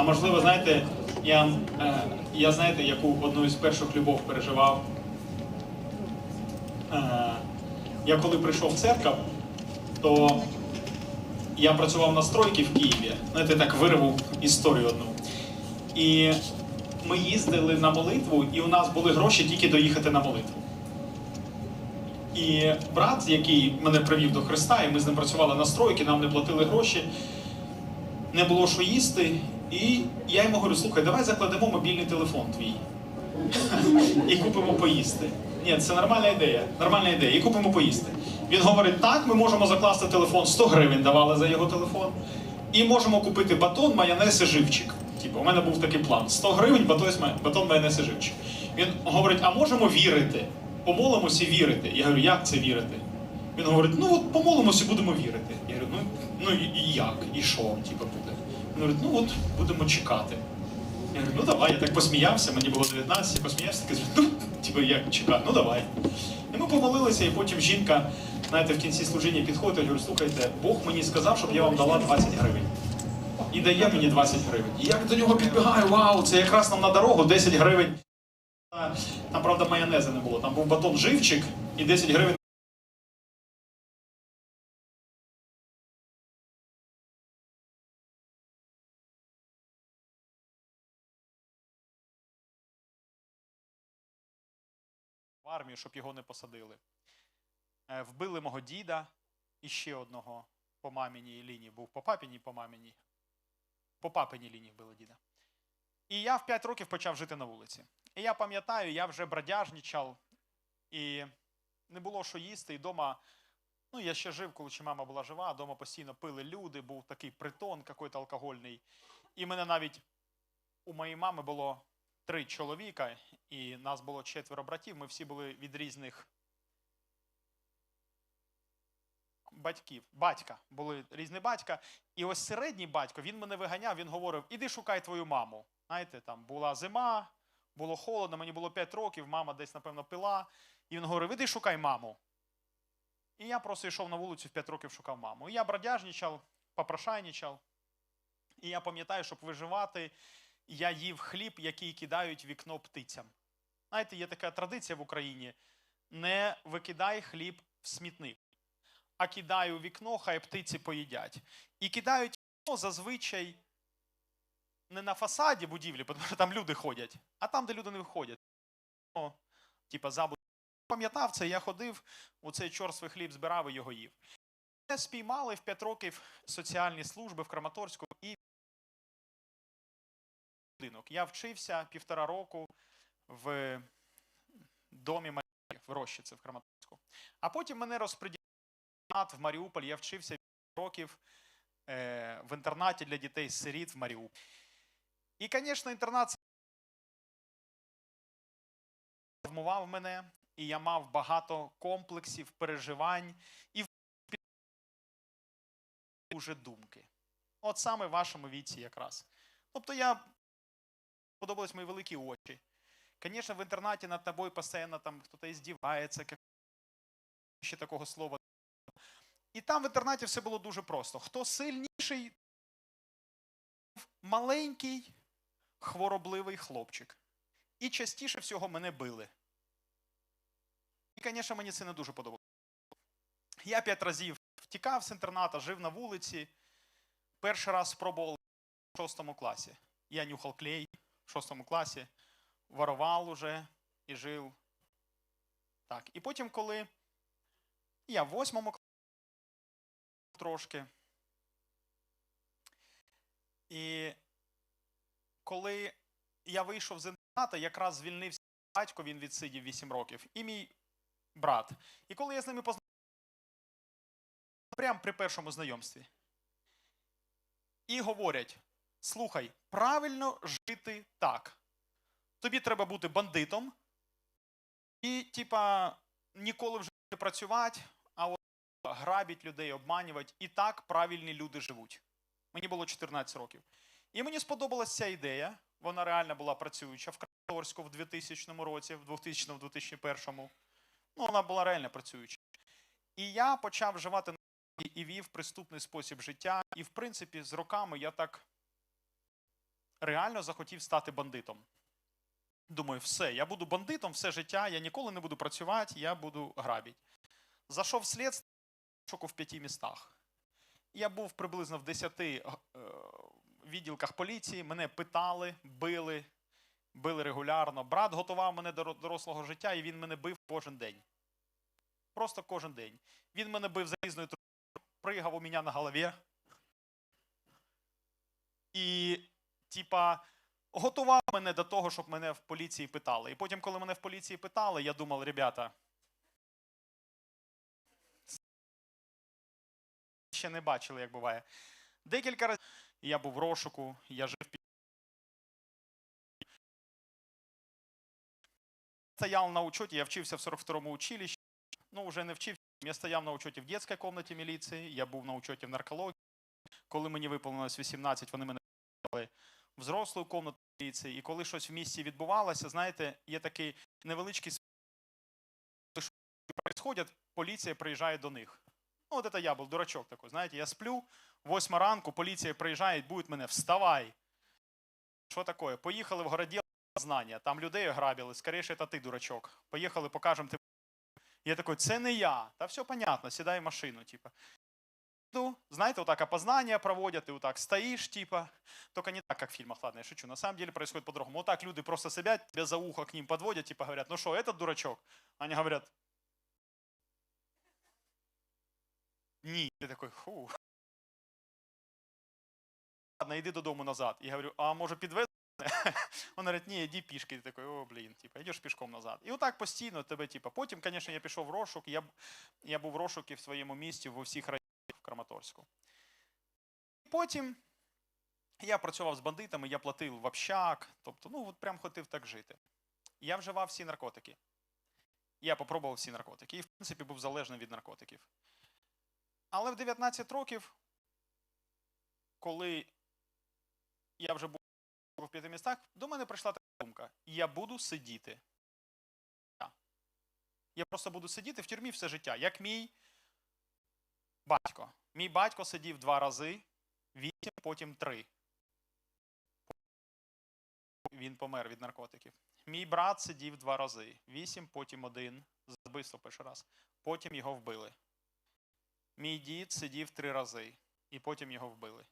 А можливо, знаєте, я, е, я знаєте, яку одну із перших любов переживав. Е, я коли прийшов в церкву, то я працював на стройці в Києві. Знаєте, так вирвав історію одну. І ми їздили на молитву, і у нас були гроші тільки доїхати на молитву. І брат, який мене привів до Христа, і ми з ним працювали на стройці, нам не платили гроші, не було що їсти. І я йому говорю, слухай, давай закладемо мобільний телефон твій і купимо поїсти. Ні, це нормальна ідея. Нормальна ідея. І купимо поїсти. Він говорить, так, ми можемо закласти телефон, 100 гривень давали за його телефон. І можемо купити батон, майонез і живчик. Типу, у мене був такий план: 100 гривень, батон, майонез і живчик. Він говорить, а можемо вірити? Помолимося вірити. Я говорю, як це вірити? Він говорить, ну от помолимося будемо вірити. Я говорю, ну, ну і як? І що типу, буде? Говорить, ну от будемо чекати. Я говорю, ну давай, я так посміявся, мені було 19, я посміявся, такий, ну, типу, як чекати, ну давай. І ми помолилися, і потім жінка, знаєте, в кінці служіння підходить і говорить, слухайте, Бог мені сказав, щоб я вам дала 20 гривень. І дає мені 20 гривень. І я до нього підбігаю, вау, це якраз нам на дорогу 10 гривень. Там, правда, майонезу не було, там був батон живчик і 10 гривень. Армію, щоб його не посадили. Е, Вбили мого діда і ще одного по маміній лінії. Був по папіній, по маміній. По папиній лінії вбили діда. І я в 5 років почав жити на вулиці. І я пам'ятаю, я вже бродяжничав, і не було що їсти. І вдома, ну я ще жив, коли мама була жива, вдома постійно пили люди, був такий притон якийсь алкогольний. І мене навіть у моєї мами було три чоловіка, і нас було четверо братів. Ми всі були від різних батьків. Батька були різні батька. І ось середній батько він мене виганяв. Він говорив: іди шукай твою маму. Знаєте, там була зима, було холодно, мені було 5 років, мама десь, напевно, пила. І він говорив: іди шукай маму. І я просто йшов на вулицю в 5 років шукав маму. І я бродяжничав, попрошайничав. І я пам'ятаю, щоб виживати, я їв хліб, який кидають вікно птицям. Знаєте, є така традиція в Україні: не викидай хліб в смітник, а кидай у вікно, хай птиці поїдять. І кидають вікно зазвичай не на фасаді будівлі, тому там люди ходять, а там, де люди не виходять. О, типа забуд. Пам'ятав це, я ходив, у цей чорствий хліб збирав і його їв. Мене спіймали в 5 років соціальні служби в Краматорську і. Я вчився півтора року в домі Марії в Рощиці в Краматорську. А потім мене розподілили в Маріуполь. Я вчився 5 років е, в інтернаті для дітей-сиріт в Маріуполі. І, звісно, інтернат травмував мене, і я мав багато комплексів, переживань і вже думки. От саме в вашому віці якраз. Тобто я подобались мої великі очі. Звісно, в інтернаті над тобою постійно там хтось здівається, як- ще такого слова. І там в інтернаті все було дуже просто. Хто сильніший, маленький, хворобливий хлопчик. І частіше всього мене били. І, звісно, мені це не дуже подобалося. Я п'ять разів втікав з інтерната, жив на вулиці. Перший раз спробував в шостому класі. Я нюхав клей в шостому класі, ворував уже і жив. Так. І потім, коли я в восьмому класі трошки. І коли я вийшов з інтерната, якраз звільнився батько, він відсидів 8 років, і мій брат. І коли я з ними познайомився, прямо при першому знайомстві, і говорять: слухай, правильно жити так. Тобі треба бути бандитом і, типа, ніколи вже не працювати, а от грабить людей, обманювати. І так правильні люди живуть. Мені було 14 років. І мені сподобалася ця ідея. Вона реально була працююча в Краматорську в 2000 році, в 2000-2001. Ну, вона була реально працююча. І я почав вживати і вів приступний спосіб життя. І, в принципі, з роками я так реально захотів стати бандитом. Думаю, все, я буду бандитом все життя, я ніколи не буду працювати, я буду грабити. Зайшов слідство шоку в п'яти містах. Я був приблизно в 10 е, відділках поліції, мене питали, били, били регулярно. Брат готував мене до дорослого життя, і він мене бив кожен день. Просто кожен день. Він мене бив залізною трубою, пригав у мене на голові. І, типа, готував мене до того, щоб мене в поліції питали. І потім, коли мене в поліції питали, я думав, ребята, ще не бачили, як буває. Декілька разів я був в розшуку, я жив під. Стоял на учеті, я вчився в 42-му училищі. Ну, вже не вчився. Я стояв на учеті в дитячій кімнаті міліції, я був на учеті в наркології. Коли мені виповнилось 18, вони мене в взрослу кімнату міліції. І коли щось в місті відбувалося, знаєте, є такий невеличкий що происходять, поліція приїжджає до них. Ну, от це я був, дурачок такий, знаєте, я сплю, восьма ранку, поліція приїжджає, буде мене, вставай. Що таке? Поїхали в городі знання, там людей грабили, скоріше, це ти, дурачок. Поїхали, покажемо тебе. Я такий, це не я. Та все понятно, сідай в машину, типа. Ну, знаете, вот так опознание проводят, и вот так стоишь, типа, только не так, как в фильмах, ладно, я шучу, на самом деле происходит по-другому. Вот так люди просто сидят, тебя за ухо к ним подводят, типа говорят, ну что, этот дурачок? Они говорят, ні. Ти такой, фу. Ладно, йди додому назад. Я говорю, а може підвезти? Він говорить, ні, йди пішки. Ти такий, о, блін, типа, йдеш пішком назад. І отак постійно тебе, типа, потім, звісно, я пішов в розшук, я, б- я був в розшуку в своєму місті в усіх районах в Краматорську. Потім я працював з бандитами, я платив в общак, тобто, ну, от прям хотів так жити. Я вживав всі наркотики. Я попробував всі наркотики. І, в принципі, був залежний від наркотиків. Але в 19 років, коли я вже був в п'яти містах, до мене прийшла така думка: я буду сидіти. Я просто буду сидіти в тюрмі все життя, як мій батько. Мій батько сидів два рази, вісім, потім три. Він помер від наркотиків. Мій брат сидів два рази, вісім, потім один, за вбивство перший раз. Потім його вбили. Мій дід сидів три рази, і потім його вбили.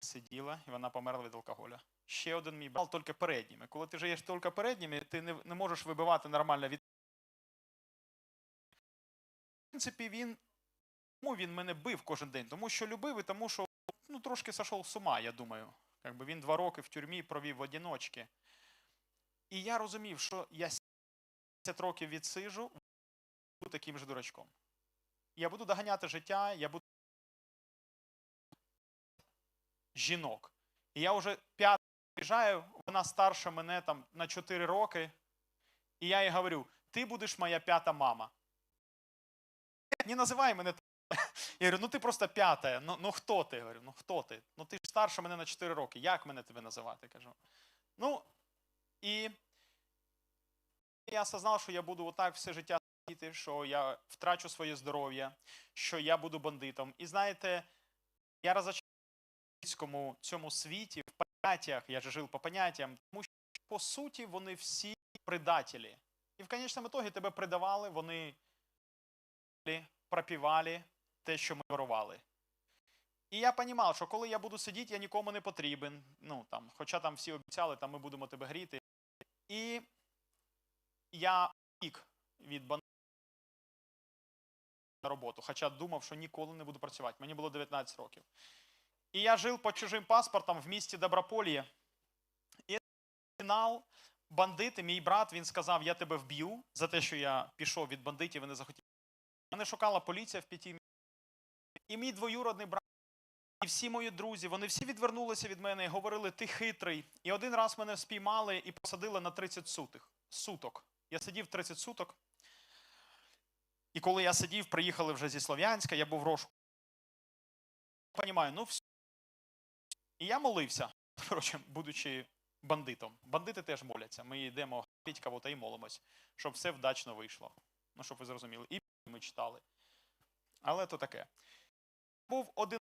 Сиділа, і вона померла від алкоголя. Ще один мій брат, тільки передніми. Коли ти живеш тільки передніми, ти не, не можеш вибивати нормально від. В принципі, він. Тому він мене бив кожен день, тому що любив і тому, що ну, трошки сошов з ума, я думаю. Якби він два роки в тюрмі провів в одиночці. І я розумів, що я 70 років відсижу, буду таким же дурачком. Я буду доганяти життя, я буду жінок. І я вже п'ятий приїжджаю, вона старша мене там на 4 роки. І я їй говорю: ти будеш моя п'ята мама. Не називай мене. Я говорю, ну ти просто п'ята. Ну, ну хто ти? Я говорю, ну хто ти? Ну ти ж старша мене на 4 роки. Як мене тебе називати? кажу. Ну, і я осознав, що я буду отак все життя сидіти, що я втрачу своє здоров'я, що я буду бандитом. І знаєте, я розочарований в цьому світі, в поняттях, я же жив по поняттям, тому що, по суті, вони всі предателі. І в конечному ітогі тебе предавали, вони пропівали те, що ми ворували. І я розумів, що коли я буду сидіти, я нікому не потрібен. Ну, там, хоча там всі обіцяли, там ми будемо тебе гріти. І я втік від бан... на роботу, хоча думав, що ніколи не буду працювати. Мені було 19 років. І я жив під чужим паспортом в місті Доброполье. І фінал бандити, мій брат, він сказав: Я тебе вб'ю за те, що я пішов від бандитів і не захотів. Мене шукала поліція в п'яті І мій двоюродний брат, і всі мої друзі, вони всі відвернулися від мене і говорили, ти хитрий. І один раз мене спіймали і посадили на 30 сутих, суток. Я сидів 30 суток. І коли я сидів, приїхали вже зі Слов'янська, я був в розшуку. Понімаю, ну все. І я молився, коротше, будучи бандитом. Бандити теж моляться. Ми йдемо грабити кого-то і молимось, щоб все вдачно вийшло. Ну, щоб ви зрозуміли. І ми читали. Але то таке. Був один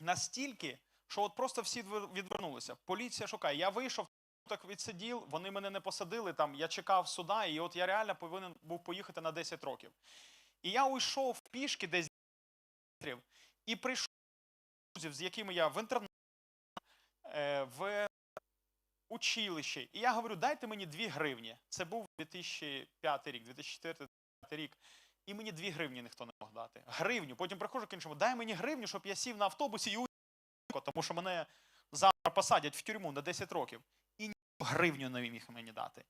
настільки що от просто всі відвернулися. Поліція шукає. Я вийшов, так відсидів, вони мене не посадили там. Я чекав суда, і от я реально повинен був поїхати на 10 років. І я уйшов пішки десь метрів і прийшов до друзів, з якими я в інтернеті, в училище. І я говорю, дайте мені 2 гривні. Це був 2005 рік, 2004 рік. І мені 2 гривні ніхто не мог дати. Гривню. Потім приходжу к іншому, дай мені гривню, щоб я сів на автобусі і уїхав, тому що мене завтра посадять в тюрму на 10 років. І ні гривню не міг мені дати.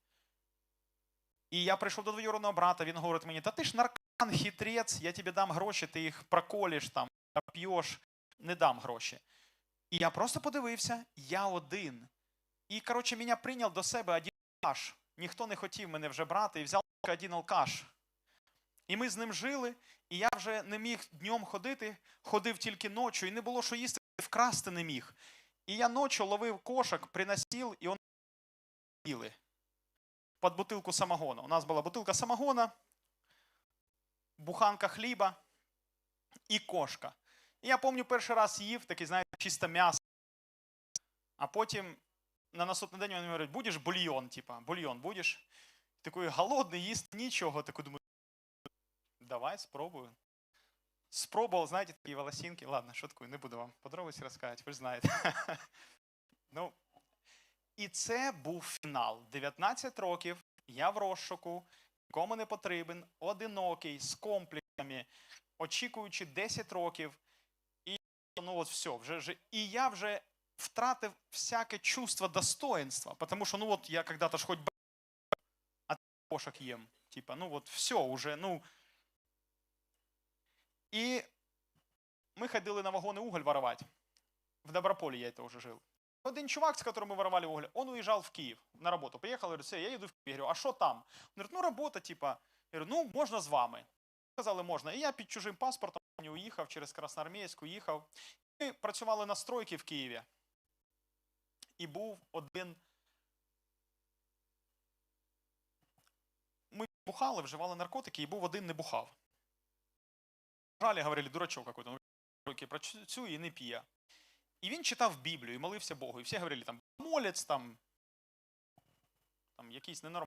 І я прийшов до двоюродного брата, він говорить мені, та ти ж наркан, хитрець, я тобі дам гроші, ти їх проколиш, там, п'єш, не дам гроші. І я просто подивився, я один. І, коротше, мене прийняв до себе один алкаш. Ніхто не хотів мене вже брати, і взяв один алкаш. І ми з ним жили, і я вже не міг днем ходити, ходив тільки ночі, і не було що їсти, вкрасти не міг. І я ночі ловив кошик, приносив, і он їли. Під бутилку самогону. У нас була бутилка самогона, буханка хліба і кошка. І я пам'ятаю, перший раз їв, такий, знаєте, чисто м'ясо. А потім на наступний день вони говорять, будеш бульйон, типа, бульйон будеш? Такий голодний, їсти нічого. Такий думаю, давай спробую. Спробував, знаєте, такі волосинки. Ладно, шуткую, не буду вам подробиці розказувати, ви ж знаєте. ну, і це був фінал. 19 років, я в розшуку, нікому не потрібен, одинокий, з комплексами, очікуючи 10 років. І ну от все, вже, і я вже втратив всяке чувство достоинства, потому що, ну от я когда-то ж б***, а кошек ем. Типа, ну вот все уже, ну. І ми ходили на вагони уголь воровать. В Доброполе я это уже жил. Один чувак, с которым мы воровали уголь, он уезжал в Киев на работу. Приехал, говорит, все, я еду в Киев. Я говорю, а что там? Он говорит, ну работа, типа. Я говорю, ну можна з вами. Сказали, можна. І я під чужим паспортом не уїхав через Красноармійськ, уїхав. Ми працювали на стройці в Києві. І був один. Ми бухали, вживали наркотики, і був один не бухав. Жалі говорили, дурачок какой-то, ну, стройки працює і не п'є. І він читав Біблію і молився Богу. І всі говорили, там, молець, там, там якийсь ненормальний.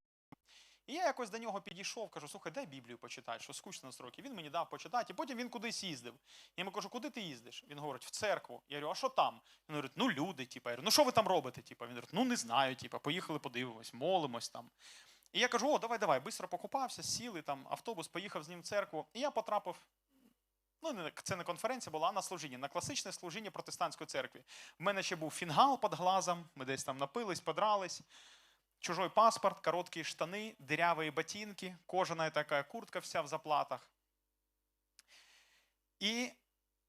І я якось до нього підійшов, кажу, слухай, дай Біблію почитай, що скучно строки. Він мені дав почитати, і потім він кудись їздив. Я йому кажу, куди ти їздиш? Він говорить, в церкву. Я говорю, а що там? Він говорить, ну люди, типа. Я говорю, ну що ви там робите? Типа. Він говорить, ну не знаю, типа, поїхали подивимось, молимось там. І я кажу, о, давай, давай, бистро покупався, сіли там, автобус, поїхав з ним в церкву. І я потрапив. Ну, не- це не конференція була, а на служіння, на класичне служіння протестантської церкви. В мене ще був фінгал під глазом, ми десь там напились, подрались. Чужой паспорт, короткие штаны, дырявые ботинки, кожаная такая куртка вся в заплатах. І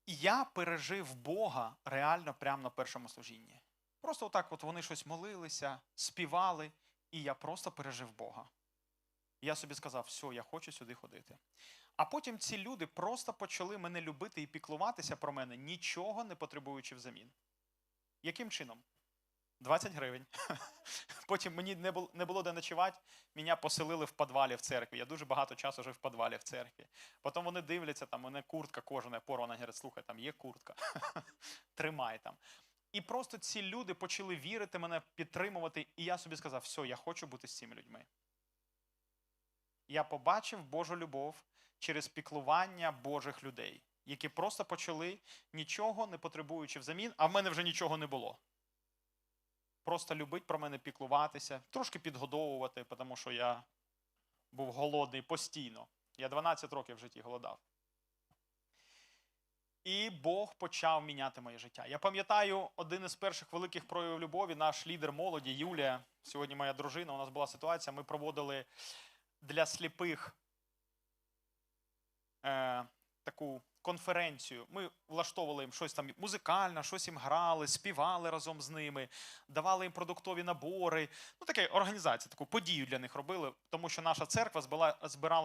я пережив Бога реально прямо на першому служінні. Просто отак от вони щось молилися, співали, і я просто пережив Бога. Я собі сказав, все, я хочу сюди ходити. А потім ці люди просто почали мене любити і піклуватися про мене, нічого не потребуючи взамін. Яким чином? 20 гривень. Потім мені не було, де ночувати, мене поселили в підвалі в церкві. Я дуже багато часу жив в підвалі в церкві. Потім вони дивляться, там мене куртка кожана порвана. Говорять, слухай, там є куртка. Тримай там. І просто ці люди почали вірити мене, підтримувати, і я собі сказав, все, я хочу бути з цими людьми. Я побачив Божу любов через піклування Божих людей, які просто почали нічого не потребуючи взамін, а в мене вже нічого не було просто любить про мене піклуватися, трошки підгодовувати, тому що я був голодний постійно. Я 12 років в житті голодав. І Бог почав міняти моє життя. Я пам'ятаю один із перших великих проявів любові, наш лідер молоді Юлія, сьогодні моя дружина, у нас була ситуація, ми проводили для сліпих е, таку конференцію. Ми влаштовували їм щось там музикальне, щось їм грали, співали разом з ними, давали їм продуктові набори. Ну, таке організація, таку подію для них робили, тому що наша церква збирала